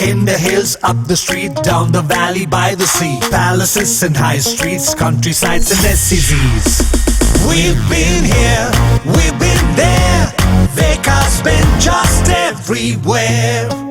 In the hills, up the street, down the valley, by the sea. Palaces and high streets, countrysides and SCZs. We've been here, we've been there. Vekas been just everywhere.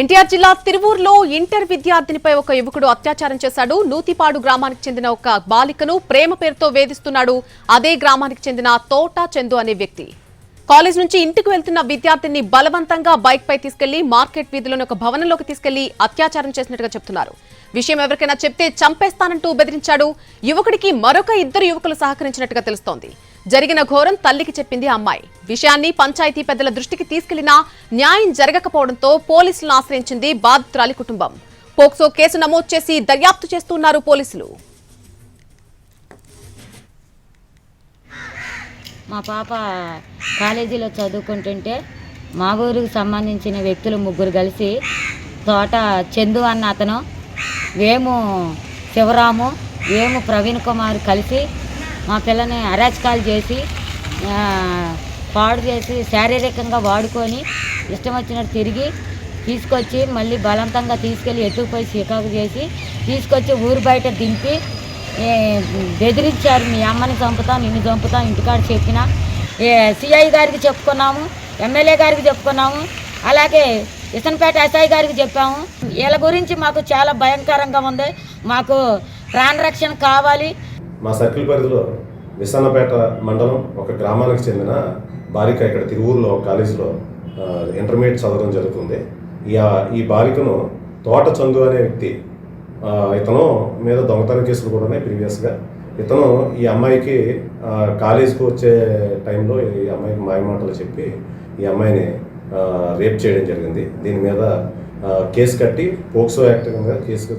NTR జిల్లా తిరువూరులో inter విద్యార్థినిపై ఒక యువకుడు అత్యాచారం చేశాడు. నూతిపాడు గ్రామానికి చెందిన ఒక బాలికను ప్రేమ పేరుతో వేధిస్తున్నాడు. అదే గ్రామానికి చెందిన తోట చందు అనే వ్యక్తి. కాలేజ్ నుంచి ఇంటికి వెళ్తున్న విద్యార్థిని బలవంతంగా బైక్ పై తీసుకెళ్ళి మార్కెట్ వీధిలోని ఒక భవనంలోకి తీసుకెళ్ళి అత్యాచారం చేసినట్టుగా చెప్తున్నారు. విషయం ఎవరికైనా చెప్తే చంపేస్తానంటూ బెదిరించాడు. యువకుడికి మరొక ఇద్దరు యువకులు సహకరించినట్టుగా తెలుస్తోంది. జరిగిన ఘోరం తల్లికి చెప్పింది అమ్మాయి. విషయాన్ని పంచాయతీ పెద్దల దృష్టికి తీసుకెళ్ళినా న్యాయం జరగకపోవడంతో పోలీసులను ఆశ్రయించింది బాధితురాలి కుటుంబం. పోక్సో కేసు నమోదు చేసి దర్యాప్తు చేస్తున్నారు పోలీసులు. మా పాప కాలేజీలో చదువుకుంటుంటే మా ఊరికి సంబంధించిన వ్యక్తులు ముగ్గురు కలిసి తోట చందు అన్న అతను వేము శివరాము వేము ప్రవీణ్ కుమార్ కలిసి మా పిల్లని అరాచకాలు చేసి పాడు చేసి శారీరకంగా వాడుకొని ఇష్టం వచ్చినట్టు తిరిగి తీసుకొచ్చి మళ్ళీ బలవంతంగా తీసుకెళ్ళి ఎత్తుకుపోయి చికాకు చేసి తీసుకొచ్చి ఊరు బయట దింపి బెదిరించారు మీ అమ్మని చంపుతాం నిన్ను చంపుతాం ఇంటికాడ చెప్పిన. సిఐ గారికి చెప్పుకున్నాము ఎమ్మెల్యే గారికి చెప్పుకున్నాము అలాగే ఇసన్పేట ఎస్ఐ గారికి చెప్పాము. వీళ్ళ గురించి మాకు చాలా భయంకరంగా ఉంది. మాకు ప్రాణరక్షణ కావాలి. మా సర్కిల్ పరిధిలో విసన్నపేట మండలం ఒక గ్రామానికి చెందిన బాలిక ఇక్కడ తిరువూరులో కాలేజీలో ఇంటర్మీడియట్ చదవడం జరుగుతుంది. ఈ ఈ బాలికను తోట చందు అనే వ్యక్తి ఇతను మీద దొంగతనం కేసులు కూడా ఉన్నాయి ప్రీవియస్గా ఇతను ఈ అమ్మాయికి కాలేజీకి వచ్చే టైంలో ఈ అమ్మాయికి మాయమాటలు చెప్పి ఈ అమ్మాయిని రేప్ చేయడం జరిగింది. దీని మీద కేసు కట్టి పోక్సో యాక్ట్ కింద కేసు